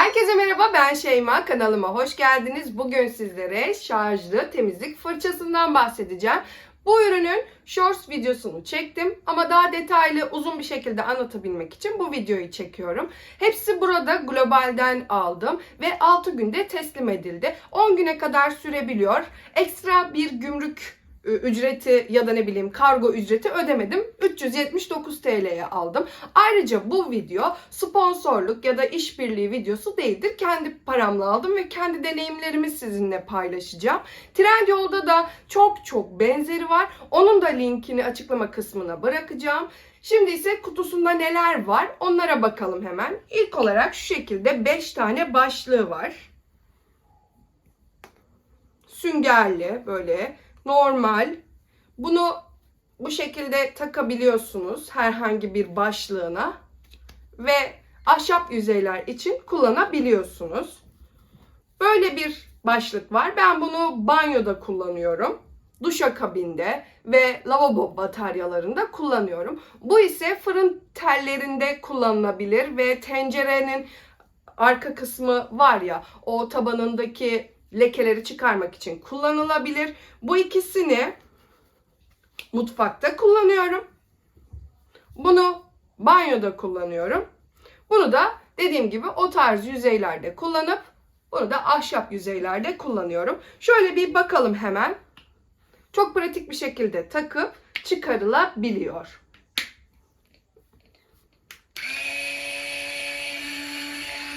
Herkese merhaba ben Şeyma kanalıma hoş geldiniz. Bugün sizlere şarjlı temizlik fırçasından bahsedeceğim. Bu ürünün shorts videosunu çektim ama daha detaylı uzun bir şekilde anlatabilmek için bu videoyu çekiyorum. Hepsi burada globalden aldım ve 6 günde teslim edildi. 10 güne kadar sürebiliyor. Ekstra bir gümrük ücreti ya da ne bileyim kargo ücreti ödemedim. 379 TL'ye aldım. Ayrıca bu video sponsorluk ya da işbirliği videosu değildir. Kendi paramla aldım ve kendi deneyimlerimi sizinle paylaşacağım. Trendyol'da da çok çok benzeri var. Onun da linkini açıklama kısmına bırakacağım. Şimdi ise kutusunda neler var onlara bakalım hemen. İlk olarak şu şekilde 5 tane başlığı var. Süngerli böyle normal. Bunu bu şekilde takabiliyorsunuz herhangi bir başlığına ve ahşap yüzeyler için kullanabiliyorsunuz. Böyle bir başlık var. Ben bunu banyoda kullanıyorum. Duşakabinde ve lavabo bataryalarında kullanıyorum. Bu ise fırın tellerinde kullanılabilir ve tencerenin arka kısmı var ya o tabanındaki lekeleri çıkarmak için kullanılabilir. Bu ikisini mutfakta kullanıyorum. Bunu banyoda kullanıyorum. Bunu da dediğim gibi o tarz yüzeylerde kullanıp bunu da ahşap yüzeylerde kullanıyorum. Şöyle bir bakalım hemen. Çok pratik bir şekilde takıp çıkarılabiliyor.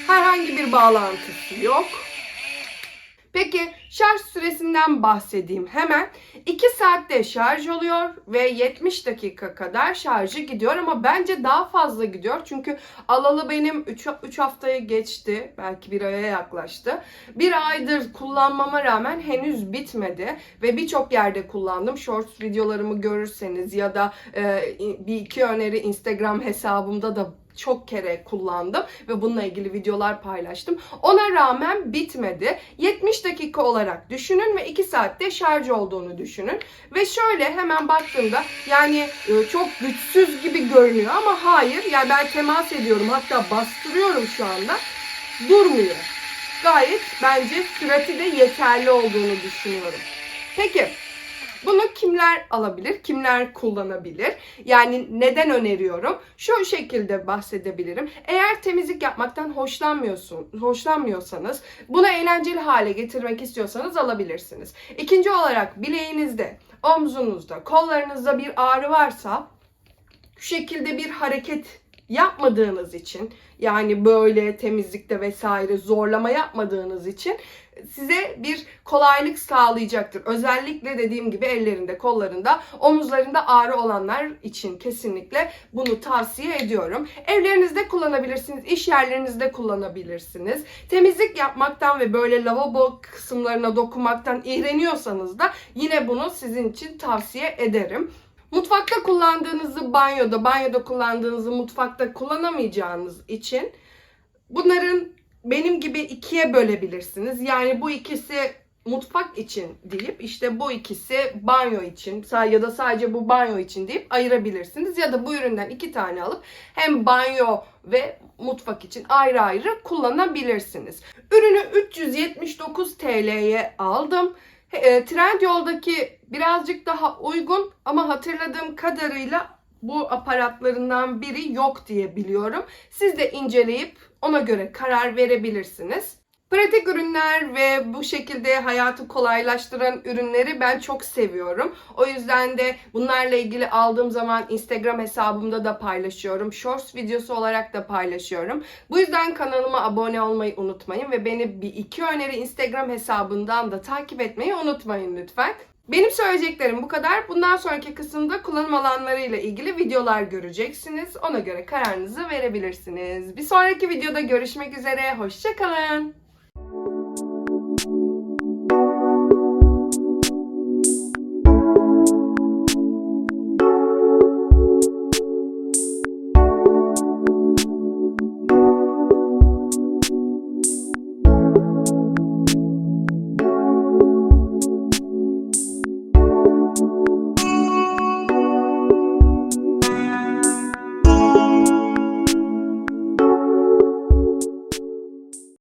Herhangi bir bağlantısı yok. Peki şarj süresinden bahsedeyim hemen. 2 saatte şarj oluyor ve 70 dakika kadar şarjı gidiyor ama bence daha fazla gidiyor. Çünkü alalı benim 3, 3 haftayı geçti. Belki bir aya yaklaştı. Bir aydır kullanmama rağmen henüz bitmedi ve birçok yerde kullandım. Shorts videolarımı görürseniz ya da e, bir iki öneri Instagram hesabımda da çok kere kullandım ve bununla ilgili videolar paylaştım. Ona rağmen bitmedi. 70 dakika olarak düşünün ve 2 saatte şarj olduğunu düşünün. Ve şöyle hemen baktığımda yani e, çok güçsüz gibi görünüyor ama hayır. Yani ben temas ediyorum hatta bastırıyorum şu anda. Durmuyor. Gayet bence sürati de yeterli olduğunu düşünüyorum. Peki bunu kimler alabilir, kimler kullanabilir? Yani neden öneriyorum? Şu şekilde bahsedebilirim. Eğer temizlik yapmaktan hoşlanmıyorsun, hoşlanmıyorsanız, bunu eğlenceli hale getirmek istiyorsanız alabilirsiniz. İkinci olarak bileğinizde, omzunuzda, kollarınızda bir ağrı varsa şu şekilde bir hareket yapmadığınız için yani böyle temizlikte vesaire zorlama yapmadığınız için size bir kolaylık sağlayacaktır. Özellikle dediğim gibi ellerinde, kollarında, omuzlarında ağrı olanlar için kesinlikle bunu tavsiye ediyorum. Evlerinizde kullanabilirsiniz, iş yerlerinizde kullanabilirsiniz. Temizlik yapmaktan ve böyle lavabo kısımlarına dokunmaktan iğreniyorsanız da yine bunu sizin için tavsiye ederim. Mutfakta kullandığınızı banyoda, banyoda kullandığınızı mutfakta kullanamayacağınız için bunların benim gibi ikiye bölebilirsiniz. Yani bu ikisi mutfak için deyip işte bu ikisi banyo için ya da sadece bu banyo için deyip ayırabilirsiniz. Ya da bu üründen iki tane alıp hem banyo ve mutfak için ayrı ayrı kullanabilirsiniz. Ürünü 379 TL'ye aldım. E, Trendyol'daki birazcık daha uygun ama hatırladığım kadarıyla bu aparatlarından biri yok diye biliyorum. Siz de inceleyip ona göre karar verebilirsiniz. Pratik ürünler ve bu şekilde hayatı kolaylaştıran ürünleri ben çok seviyorum. O yüzden de bunlarla ilgili aldığım zaman Instagram hesabımda da paylaşıyorum. Shorts videosu olarak da paylaşıyorum. Bu yüzden kanalıma abone olmayı unutmayın ve beni bir iki öneri Instagram hesabından da takip etmeyi unutmayın lütfen. Benim söyleyeceklerim bu kadar. Bundan sonraki kısımda kullanım alanlarıyla ilgili videolar göreceksiniz. Ona göre kararınızı verebilirsiniz. Bir sonraki videoda görüşmek üzere. Hoşçakalın.